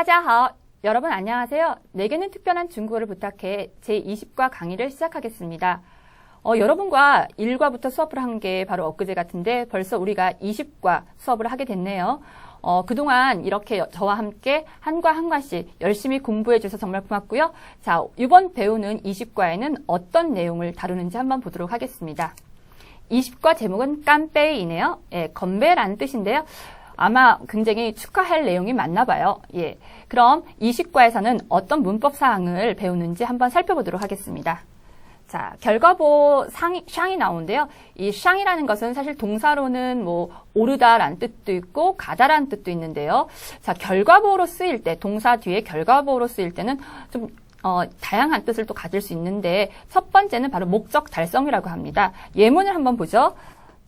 大家好. 여러분 안녕하세요. 내게는 특별한 중국어를 부탁해 제20과 강의를 시작하겠습니다. 어, 여러분과 1과부터 수업을 한 게 바로 엊그제 같은데 벌써 우리가 20과 수업을 하게 됐네요. 어, 그동안 이렇게 저와 함께 한과 한과씩 열심히 공부해 주셔서 정말 고맙고요. 자, 이번 배우는 20과에는 어떤 내용을 다루는지 한번 보도록 하겠습니다. 20과 제목은 깜빼이네요. 예, 건배라는 뜻인데요. 아마 굉장히 축하할 내용이 많나 봐요. 예. 그럼 20과에서는 어떤 문법 사항을 배우는지 한번 살펴보도록 하겠습니다. 자, 결과보 상이, 샹이 나오는데요. 이 샹이라는 것은 사실 동사로는 뭐 오르다라는 뜻도 있고 가다라는 뜻도 있는데요. 자, 결과보로 쓰일 때 동사 뒤에 결과보로 쓰일 때는 좀 어, 다양한 뜻을 또 가질 수 있는데 첫 번째는 바로 목적 달성이라고 합니다. 예문을 한번 보죠.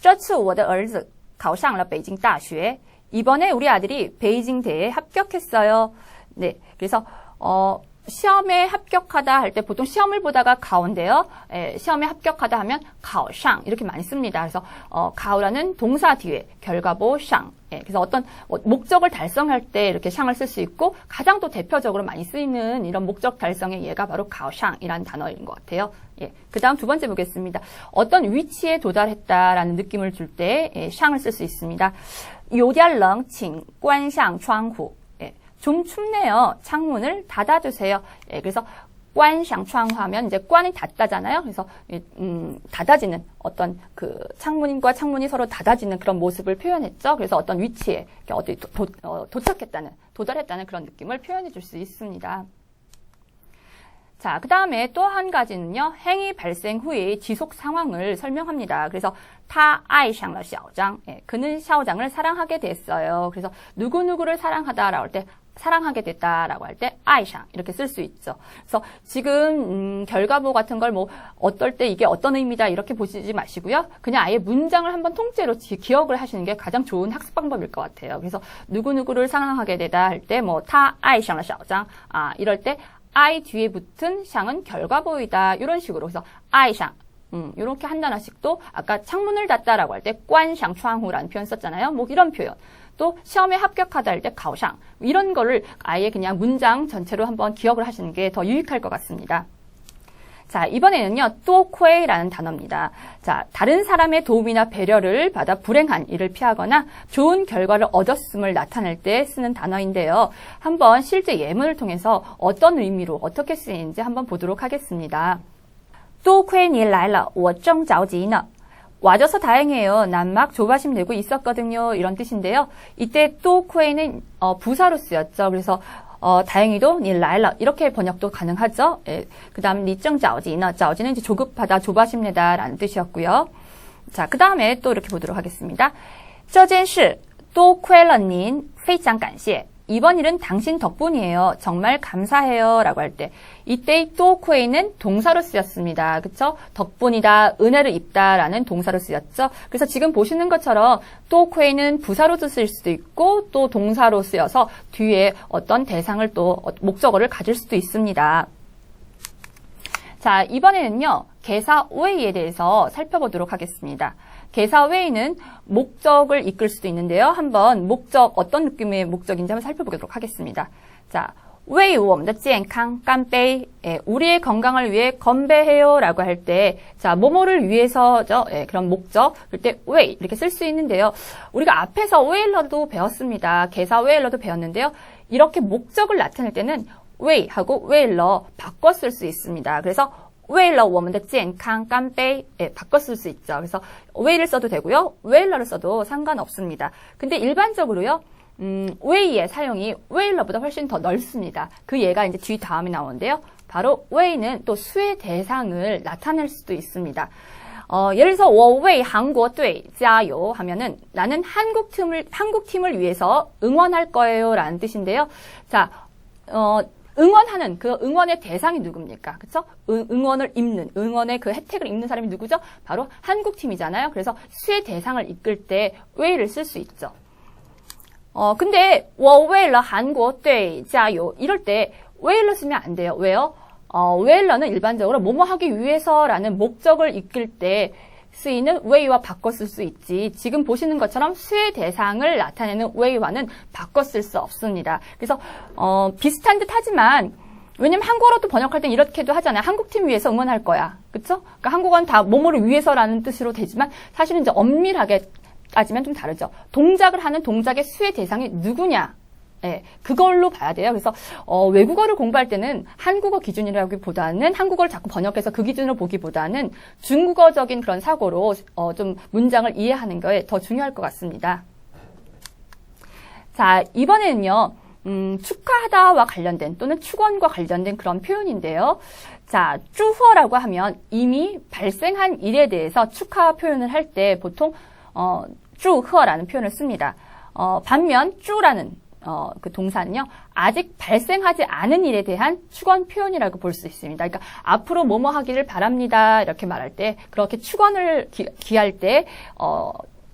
这次我的儿子考上了北京大学. 이번에 우리 아들이 베이징대에 합격했어요. 네, 그래서 어, 시험에 합격하다 할 때 보통 시험을 보다가 가운데요. 예, 시험에 합격하다 하면 가오샹 이렇게 많이 씁니다. 그래서 어, 가오라는 동사 뒤에 결과보 샹. 예, 그래서 어떤 어, 목적을 달성할 때 이렇게 샹을 쓸 수 있고 가장 또 대표적으로 많이 쓰이는 이런 목적 달성의 예가 바로 가오샹이라는 단어인 것 같아요. 예, 그 다음 두 번째 보겠습니다. 어떤 위치에 도달했다라는 느낌을 줄때 예, 샹을 쓸 수 있습니다. 有点冷,请关上窗户. 좀 춥네요. 창문을 닫아주세요. 예, 그래서 관샹창하면 이제 관이 닫다잖아요. 그래서 음, 닫아지는 어떤 그 창문과 창문이 서로 닫아지는 그런 모습을 표현했죠. 그래서 어떤 위치에 어디 도, 도, 어, 도착했다는 도달했다는 그런 느낌을 표현해 줄 수 있습니다. 자, 그 다음에 또 한 가지는요, 행위 발생 후의 지속 상황을 설명합니다. 그래서 타 아이샹러 샤오장, 예, 그는 샤오장을 사랑하게 됐어요. 그래서 누구누구를 사랑하다라고 할 때 사랑하게 됐다라고 할 때 아이샹 이렇게 쓸 수 있죠. 그래서 지금 음, 결과보 같은 걸 뭐 어떨 때 이게 어떤 의미다 이렇게 보시지 마시고요. 그냥 아예 문장을 한번 통째로 기억을 하시는 게 가장 좋은 학습 방법일 것 같아요. 그래서 누구누구를 사랑하게 되다 할 때 뭐 타 아이샹의 샤오장 아 이럴 때 아이 뒤에 붙은 샹은 결과보이다 이런 식으로 그래서 아이샹 음, 이렇게 한 단어씩도 아까 창문을 닫다라고 할때 관샹窗户라는 표현 썼잖아요. 뭐 이런 표현. 또 시험에 합격하다 할 때 가오샹 이런 거를 아예 그냥 문장 전체로 한번 기억을 하시는 게 더 유익할 것 같습니다. 자, 이번에는요, 또코에라는 단어입니다. 자, 다른 사람의 도움이나 배려를 받아 불행한 일을 피하거나 좋은 결과를 얻었음을 나타낼 때 쓰는 단어인데요. 한번 실제 예문을 통해서 어떤 의미로 어떻게 쓰이는지 한번 보도록 하겠습니다. 多亏你来了,我正着急呢. 와줘서 다행이에요. 난 막 조바심 내고 있었거든요. 이런 뜻인데요. 이때 또 코에는 어, 부사로 쓰였죠. 그래서 어, 다행히도 니 라일라 이렇게 번역도 가능하죠. 예. 그다음 니정 자오지나 자오지는 이제 조급하다, 조바심 내다라는 뜻이었고요. 자, 그 다음에 또 이렇게 보도록 하겠습니다. 这件事多亏了您非常感谢 이번 일은 당신 덕분이에요. 정말 감사해요. 라고 할 때, 이때 또코에는 동사로 쓰였습니다. 그쵸? 덕분이다, 은혜를 입다 라는 동사로 쓰였죠. 그래서 지금 보시는 것처럼 또코에는 부사로도 쓸 수도 있고, 또 동사로 쓰여서 뒤에 어떤 대상을 또, 목적어를 가질 수도 있습니다. 자, 이번에는요, 개사 오해에 대해서 살펴보도록 하겠습니다. 개사 외에는 목적을 이끌 수도 있는데요. 한번 목적 어떤 느낌의 목적인지 한번 살펴보도록 하겠습니다. 자, 웨이 웜더 찌앤캉 깜빼이 예, 우리의 건강을 위해 건배해요라고 할 때 자 모모를 위해서죠 예, 그런 목적 그때 웨이 이렇게 쓸 수 있는데요 우리가 앞에서 웨일러도 배웠습니다 개사 웨일러도 배웠는데요 이렇게 목적을 나타낼 때는 웨이 하고 웨일러 바꿔 쓸 수 있습니다 그래서 为了我们的健康干杯 예, 바꿔 쓸 수 있죠. 그래서 왜를 써도 되고요. 웨일러를 써도 상관없습니다. 근데 일반적으로요. 음, 웨이의 사용이 웨일러보다 훨씬 더 넓습니다. 그 예가 이제 뒤 다음에 나오는데요. 바로 웨이는 또 수의 대상을 나타낼 수도 있습니다. 어, 예를 들어서 我为韩国队加油 하면은 나는 한국 팀을 한국 팀을 위해서 응원할 거예요라는 뜻인데요. 자, 어, 응원하는 그 응원의 대상이 누굽니까? 그쵸? 응, 원을 입는, 응원의 그 혜택을 입는 사람이 누구죠? 바로 한국팀이잖아요. 그래서 수의 대상을 이끌 때 왜를 쓸 수 있죠. 어, 근데 我为了韩国队加油 이럴 때 왜를 쓰면 안 돼요. 왜요? 어, 왜러는 일반적으로 뭐뭐 하기 위해서라는 목적을 이끌 때 쓰이는 way와 쓸수 있지. 지금 보시는 것처럼 수의 대상을 나타내는 way와는 쓸수 없습니다. 그래서 어, 비슷한 듯 하지만 왜냐면 한국어로도 번역할 땐 이렇게도 하잖아요. 한국팀 위해서 응원할 거야. 그쵸? 그러니까 한국어는 다 뭐뭐를 위해서라는 뜻으로 되지만 사실은 이제 엄밀하게 따지면 좀 다르죠. 동작을 하는 동작의 수의 대상이 누구냐? 예, 그걸로 봐야 돼요. 그래서 어, 외국어를 공부할 때는 한국어 기준이라기보다는 한국어를 자꾸 번역해서 그 기준으로 보기보다는 중국어적인 그런 사고로 어, 좀 문장을 이해하는 게 더 중요할 것 같습니다. 자, 이번에는요. 음, 축하하다와 관련된 또는 축원과 관련된 그런 표현인데요. 자, 쭈허라고 하면 이미 발생한 일에 대해서 축하 표현을 할 때 보통 어, 쭈허라는 표현을 씁니다. 어, 반면 쭈라는 어, 그 동사는요, 아직 발생하지 않은 일에 대한 축원 표현이라고 볼 수 있습니다. 그러니까 앞으로 뭐뭐 하기를 바랍니다. 이렇게 말할 때, 그렇게 축원을 기, 할 때, 어,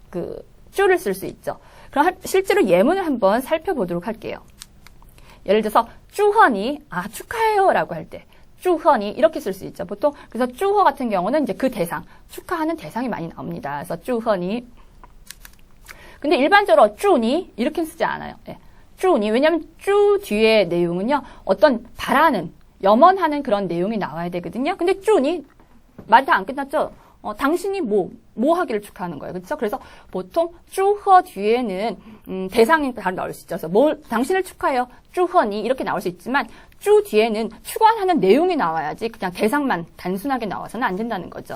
그, 쭈를 쓸수 있죠. 그럼 실제로 예문을 한번 살펴보도록 할게요. 예를 들어서, 쭈헌이, 아, 축하해요. 라고 할 때, 쭈헌이 이렇게 쓸 수 있죠. 보통, 그래서 쭈허 같은 경우는 이제 그 대상, 축하하는 대상이 많이 나옵니다. 그래서 쭈헌이. 근데 일반적으로 쭈니, 이렇게 쓰지 않아요. 네. 쭈니 왜냐하면 쭈 뒤에 내용은요 어떤 바라는 염원하는 그런 내용이 나와야 되거든요. 근데 쭈니 말 다 안 끝났죠. 어, 당신이 뭐, 뭐 하기를 축하하는 거예요. 그렇죠? 그래서 보통 쭈허 뒤에는 음, 대상이 바로 나올 수 있죠. 그래서 뭘 당신을 축하해요. 쭈허니 이렇게 나올 수 있지만 쭈 뒤에는 축원하는 내용이 나와야지 그냥 대상만 단순하게 나와서는 안 된다는 거죠.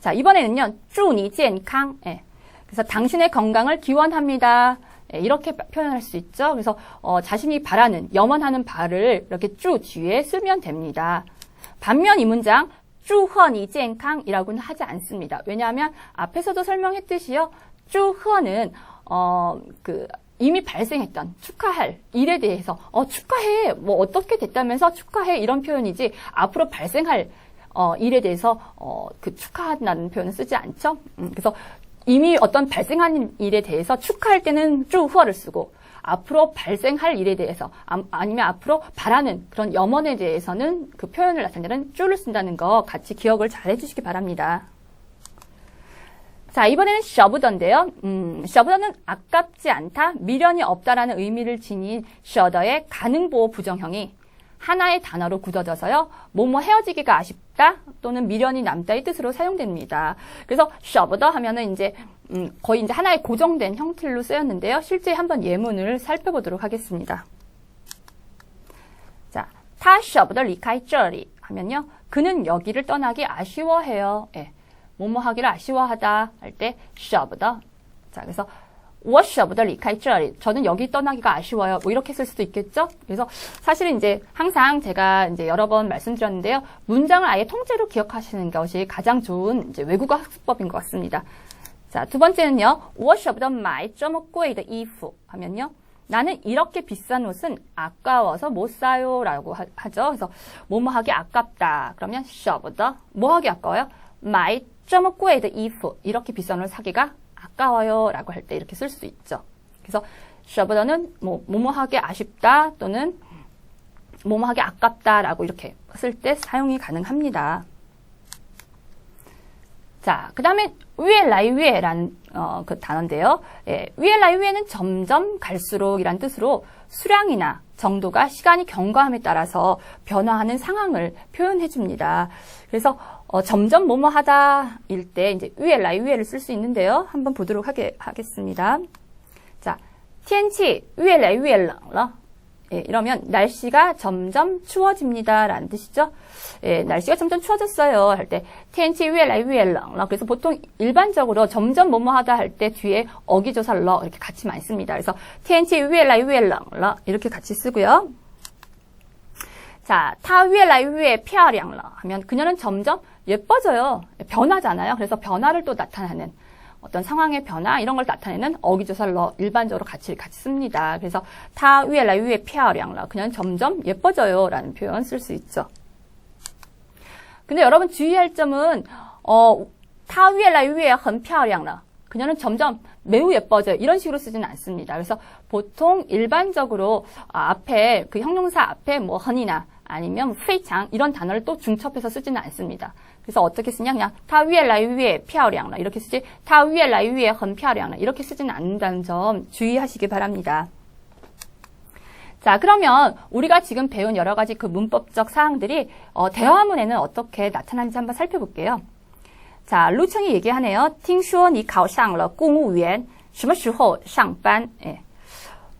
자, 이번에는요. 쭈니健康. 예. 그래서 당신의 건강을 기원합니다. 예, 이렇게 표현할 수 있죠. 그래서 어, 자신이 바라는 염원하는 바를 이렇게 쭉 뒤에 쓰면 됩니다. 반면 이 문장 쭈허니 젠캉이라고는 하지 않습니다. 왜냐하면 앞에서도 설명했듯이요. 쭈허는 어, 그 이미 발생했던 축하할 일에 대해서 어 축하해 뭐 어떻게 됐다면서 축하해 이런 표현이지 앞으로 발생할 어, 일에 대해서 어, 그 축하한다는 표현을 쓰지 않죠. 음, 그래서 이미 어떤 발생한 일에 대해서 축하할 때는 쭈후어를 쓰고 앞으로 발생할 일에 대해서 아니면 앞으로 바라는 그런 염원에 대해서는 그 표현을 나타내는 쭈를 쓴다는 거 같이 기억을 잘 해주시기 바랍니다. 자, 이번에는 셔브던데요. 음, 셔브던은 아깝지 않다, 미련이 없다라는 의미를 지닌 셔더의 가능보호 부정형이 하나의 단어로 굳어져서요. 뭐뭐 헤어지기가 아쉽다 또는 미련이 남다의 뜻으로 사용됩니다. 그래서 셔브더 하면은 이제 음, 거의 이제 하나의 고정된 형태로 쓰였는데요. 실제 한번 예문을 살펴보도록 하겠습니다. 자, 타 셔브더 리카이 쩌리 하면요. 그는 여기를 떠나기 아쉬워해요. 예. 뭐뭐 하기를 아쉬워하다 할 때 셔브더. 자, 그래서 워셔보다 리카이츠라리 저는 여기 떠나기가 아쉬워요. 뭐 이렇게 쓸 수도 있겠죠? 그래서 사실은 이제 항상 제가 이제 여러 번 말씀드렸는데요. 문장을 아예 통째로 기억하시는 것이 가장 좋은 이제 외국어 학습법인 것 같습니다. 자, 두 번째는요. 워셔보다 마이 점먹고에이더 이프 하면요. 나는 이렇게 비싼 옷은 아까워서 못 사요 라고 하, 죠 그래서 뭐뭐하기 아깝다. 그러면 셔보다 뭐하기 아까워요? 마이 점먹고에이더 이프 이렇게 비싼 옷 사기가 아까워요 라고 할 때 이렇게 쓸수 있죠. 그래서 셔버더는 뭐 뭐뭐하게 아쉽다 또는 뭐뭐하게 아깝다 라고 이렇게 쓸 때 사용이 가능합니다. 자, 그 다음에 위에 라이 위에라는 어, 그 단어인데요. 예, 위에 라이 위에는 점점 갈수록이란 뜻으로 수량이나 정도가 시간이 경과함에 따라서 변화하는 상황을 표현해 줍니다. 그래서 어, 점점 뭐뭐하다일 때 이제 위에라이 위에를 쓸 수 있는데요. 한번 보도록 하게, 하겠습니다. 자, 天气越来越冷了. 예, 이러면 날씨가 점점 추워집니다. 라는 뜻이죠. 예, 날씨가 점점 추워졌어요. 할 때, 天气越来越冷了. 그래서 보통 일반적으로 점점 뭐뭐 하다 할 때 뒤에 어기조사러 이렇게 같이 많이 씁니다. 그래서 天气越来越冷了. 이렇게 같이 쓰고요. 자, 她越来越漂亮了 하면 그녀는 점점 예뻐져요. 변하잖아요. 그래서 변화를 또 나타내는 어떤 상황의 변화 이런 걸 나타내는 어기조사를 일반적으로 같이 같이 씁니다. 그래서 타 위에라 위에 피아량라 그냥 점점 예뻐져요라는 표현 쓸 수 있죠. 근데 여러분 주의할 점은 어타 위에라 위에 很漂亮了 그녀는 점점 매우 예뻐져요. 이런 식으로 쓰지는 않습니다. 그래서 보통 일반적으로 앞에 그 형용사 앞에 뭐 헌이나 아니면 페이창 이런 단어를 또 중첩해서 쓰지는 않습니다. 그래서 어떻게 쓰냐? 그냥 她越来越漂亮了 이렇게 쓰지. 她越来越很漂亮了 이렇게 쓰지는 않는다는 점 주의하시기 바랍니다. 자, 그러면 우리가 지금 배운 여러 가지 그 문법적 사항들이 어, 대화문에는 어떻게 나타나는지 한번 살펴볼게요. 자, 루청이 얘기하네요. 听说你考上了公务员什么时候上班? 예.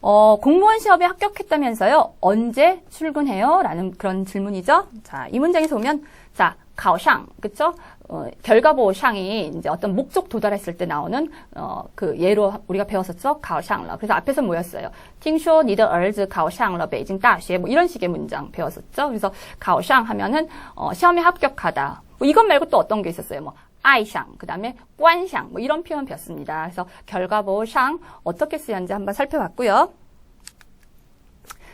어, 공무원 시험에 합격했다면서요? 언제 출근해요? 라는 그런 질문이죠. 자, 이 문장에서 보면, 자, 가오샹, 그쵸? 어, 결과보상이 이제 어떤 목적 도달했을 때 나오는 어, 그 예로 우리가 배웠었죠. 가오샹러. 그래서 앞에서 뭐였어요? 팅쇼 니더 얼즈 가오샹러 베이징 다시에 뭐 이런 식의 문장 배웠었죠. 그래서 가오샹 하면은 어, 시험에 합격하다. 뭐 이것 말고 또 어떤 게 있었어요? 뭐 아이상, 그 다음에 관상, 뭐 이런 표현 배웠습니다. 그래서 결과보상 어떻게 쓰였는지 한번 살펴봤고요.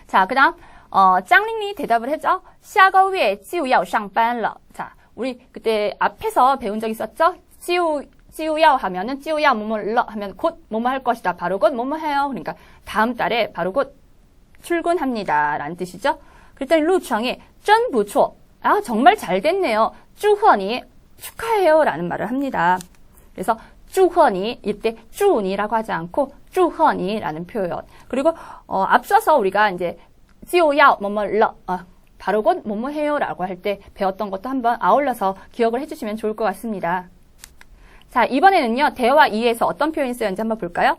자, 그 다음, 어, 짱링리 대답을 했죠? 下个月就要上班了. 자, 우리 그때 앞에서 배운 적 있었죠? 就, 就要 하면은 就要 뭐뭐러 하면 곧 뭐뭐 할 것이다. 바로 곧 뭐뭐 해요. 그러니까 다음 달에 바로 곧 출근합니다. 라는 뜻이죠. 그랬더니 루청이 真不错. 아, 정말 잘 됐네요. 쭈헌이 축하해요. 라는 말을 합니다. 그래서 쭈헌이 이때 쭈니라고 하지 않고 쭈헌이라는 표현. 그리고 어, 앞서서 우리가 이제 지오야 뭐뭐러 어, 바로 곧 뭐뭐 해요라고 할 때 배웠던 것도 한번 아울러서 기억을 해주시면 좋을 것 같습니다. 자 이번에는요 대화 2에서 어떤 표현이 쓰였는지 한번 볼까요?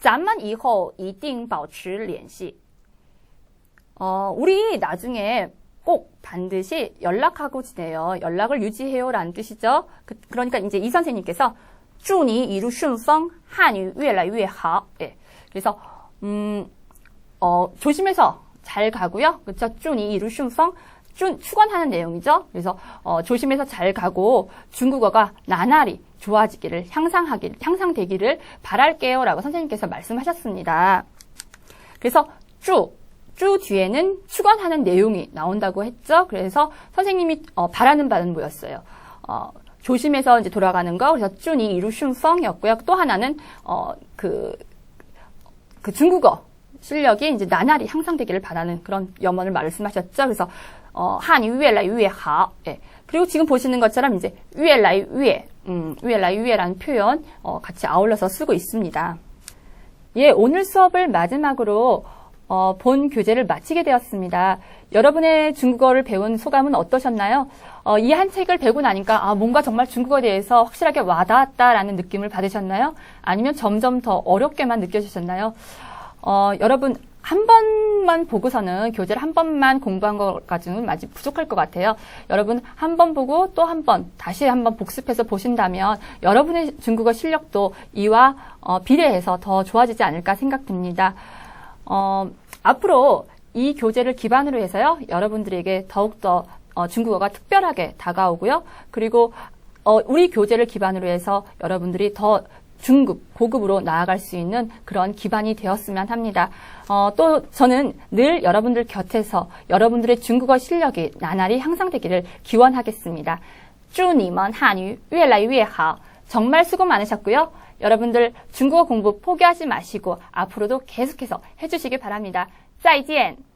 咱们以后一定保持联系. 어, 우리 나중에 꼭 반드시 연락하고 지내요. 연락을 유지해요. 라는 뜻이죠. 그, 러니까 이제 이 선생님께서 쭈니 이루 슌성 한유 위에라 위에 하. 예. 그래서 음, 어, 조심해서 잘 가고요. 그렇죠? 쭈니 이루 슌성 쭈, 추건하는 내용이죠. 그래서 어, 조심해서 잘 가고 중국어가 나날이 좋아지기를 향상하기 향상되기를 바랄게요라고 선생님께서 말씀하셨습니다. 그래서 쭉 쭉 뒤에는 축원하는 내용이 나온다고 했죠. 그래서 선생님이 어, 바라는 바는 뭐였어요? 어, 조심해서 이제 돌아가는 거. 그래서 쭈니 이루슌펑이었고요. 또 하나는 어, 그, 그 중국어 실력이 이제 나날이 향상되기를 바라는 그런 염원을 말씀하셨죠. 그래서 어, 한이 위엘라이 위에好. 예. 그리고 지금 보시는 것처럼 이제 위엘라이 위에, 음, 위엘라이 위에라는 표현 어, 같이 아울러서 쓰고 있습니다. 예, 오늘 수업을 마지막으로 어, 본 교재를 마치게 되었습니다. 여러분의 중국어를 배운 소감은 어떠셨나요? 어, 이 한 책을 배우고 나니까 아, 뭔가 정말 중국어에 대해서 확실하게 와닿았다라는 느낌을 받으셨나요? 아니면 점점 더 어렵게만 느껴지셨나요? 어, 여러분 한 번만 보고서는 교재를 한 번만 공부한 것까지는 아직 부족할 것 같아요. 여러분 한 번 보고 또 한 번 다시 한 번 복습해서 보신다면 여러분의 중국어 실력도 이와 어, 비례해서 더 좋아지지 않을까 생각됩니다. 어, 앞으로 이 교재를 기반으로 해서요, 여러분들에게 더욱더 어, 중국어가 특별하게 다가오고요. 그리고 어, 우리 교재를 기반으로 해서 여러분들이 더 중급, 고급으로 나아갈 수 있는 그런 기반이 되었으면 합니다. 어, 또 저는 늘 여러분들 곁에서 여러분들의 중국어 실력이 나날이 향상되기를 기원하겠습니다. 祝你们汉语越来越好. 정말 수고 많으셨고요. 여러분들 중국어 공부 포기하지 마시고 앞으로도 계속해서 해주시기 바랍니다. 再见!